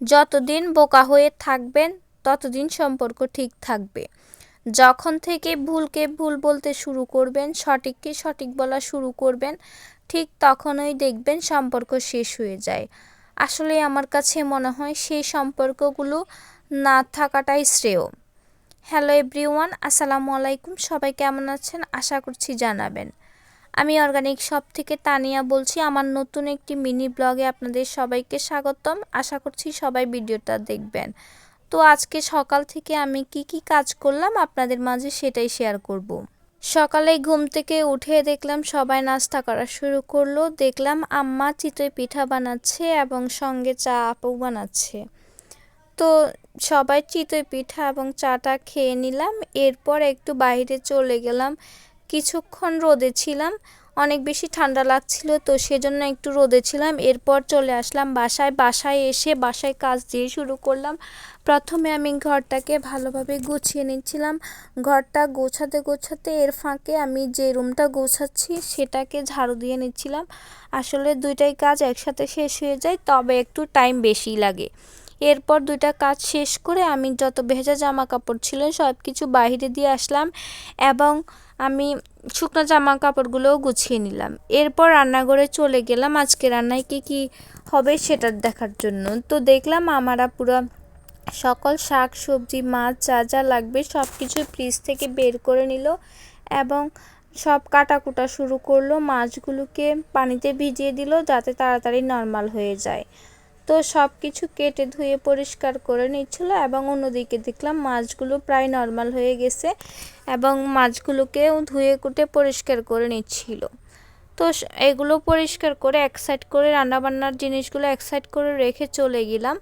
যতদিন বোকা হয়ে থাকবেন, ততদিন সম্পর্ক ঠিক থাকবে। যখন থেকে ভুলকে ভুল বলতে শুরু করবেন, সঠিককে সঠিক বলা শুরু করবেন, ঠিক তখনই দেখবেন সম্পর্ক শেষ হয়ে যায়। আসলে আমার কাছে মনে হয় সেই সম্পর্কগুলো না থাকাটাই শ্রেয়। হ্যালো এভরিওয়ান, আসসালামু আলাইকুম। সবাই কেমন আছেন? আশা করছি জানাবেন। আমি অর্গানিক শপ থেকে তানিয়া বলছি। আমার নতুন একটি মিনি ব্লগে আপনাদের সবাইকে স্বাগতম। আশা করছি সবাই ভিডিওটা দেখবেন। তো আজকে সকাল থেকে আমি কি কি কাজ করলাম আপনাদের মাঝে সেটাই শেয়ার করব। সকালে ঘুম থেকে উঠে দেখলাম সবাই নাস্তা করা শুরু করল। দেখলাম আম্মা চিতই পিঠা বানাচ্ছে এবং সঙ্গে চা আপু বানাচ্ছে। তো সবাই চিতই পিঠা এবং চাটা খেয়ে নিলাম। এরপর একটু বাইরে চলে গেলাম। কিছুক্ষণ রোদে ছিলাম। অনেক বেশি ঠান্ডা লাগছিল, তো সেজন্য একটু রোদে ছিলাম। এরপর চলে আসলাম বাসায়। বাসায় এসে বাসায় কাজ দিয়ে শুরু করলাম। প্রথমে আমি ঘরটাকে ভালোভাবে গুছিয়ে নিচ্ছিলাম। ঘরটা গোছাতে গোছাতে এর ফাঁকে আমি যে রুমটা গোছাচ্ছি সেটাকে ঝাড়ু দিয়ে নিচ্ছিলাম। আসলে দুইটাই কাজ একসাথে শেষ হয়ে যায়, তবে একটু টাইম বেশি লাগে। এরপর দুইটা কাজ শেষ করে আমি যত ভেজা জামা কাপড় ছিল সব কিছু বাহিরে দিয়ে আসলাম এবং আমি শুকনো জামা কাপড়গুলোও গুছিয়ে নিলাম। এরপর রান্নাঘরে চলে গেলাম। আজকে রান্নায় কী কী হবে সেটা দেখার জন্য। তো দেখলাম আমারা পুরো সকল শাক, সবজি, মাছ যা যা লাগবে সব কিছু ফ্রিজ থেকে বের করে নিল এবং সব কাটাকুটা শুরু করল। মাছগুলোকে পানিতে ভিজিয়ে দিল যাতে তাড়াতাড়ি নর্মাল হয়ে যায়। তো সব কিছু কেটে ধুয়ে পরিষ্কার করে নিচ্ছিল এবং অন্যদিকে দেখলাম মাছগুলো প্রায় নর্মাল হয়ে গেছে এবং মাছগুলোকেও ধুয়ে কুটে পরিষ্কার করে নিচ্ছিল। তো এগুলো পরিষ্কার করে এক সাইড করে রান্নাবান্নার জিনিসগুলো এক সাইড করে রেখে চলে গেলাম।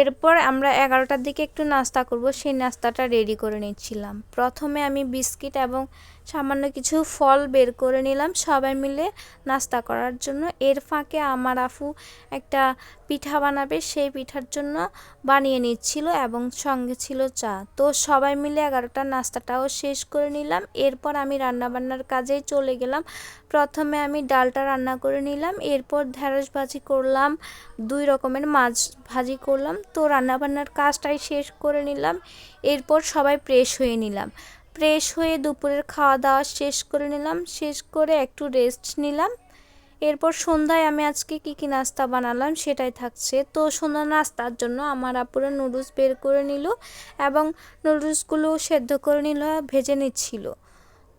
এরপর আমরা এগারোটার দিকে একটু নাস্তা করব। সেই নাস্তাটা রেডি করে নিচ্ছিলাম। প্রথমে আমি বিস্কিট এবং সামান্য কিছু ফল বের করে নিলাম। সবাই মিলে নাস্তা করার জন্য। এর ফাঁকে আমার আফু একটা পিঠা বানাবে। সেই পিঠার জন্য বানিয়ে নিচ্ছিল এবং সঙ্গে ছিল চা। তো সবাই মিলে এগারোটা নাস্তাটাও শেষ করে নিলাম। এরপর আমি রান্নাবান্নার কাজেই চলে গেলাম। প্রথমে আমি ডালটা রান্না করে নিলাম। এরপর ঢেঁড়স ভাজি করলাম। দুই রকমের মাছ ভাজি করলাম। তো রান্নাবান্নার কাজটাই শেষ করে নিলাম। এরপর সবাই ফ্রেশ হয়ে নিলাম। ফ্রেশ হয়ে দুপুরের খাওয়া দাওয়া শেষ করে নিলাম। শেষ করে একটু রেস্ট নিলাম। এরপর সন্ধ্যায় আমি আজকে কী কী নাস্তা বানালাম সেটাই থাকছে। তো সন্ধ্যা নাস্তার জন্য আমার আপুরে নুডলস বের করে নিল এবং নুডলসগুলো সেদ্ধ করে নিল, ভেজে নিচ্ছিল।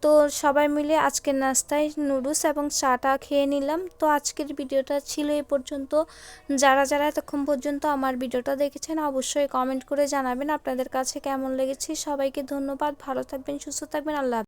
তো সবাই মিলে আজকের নাস্তায় নুডলস এবং চাটা খেয়ে নিলাম। তো আজকের ভিডিওটা ছিল এ পর্যন্ত। যারা যারা এতক্ষণ পর্যন্ত আমার ভিডিওটা দেখেছেন অবশ্যই কমেন্ট করে জানাবেন আপনাদের কাছে কেমন লেগেছে। সবাইকে ধন্যবাদ। ভালো থাকবেন, সুস্থ থাকবেন। আল্লাহ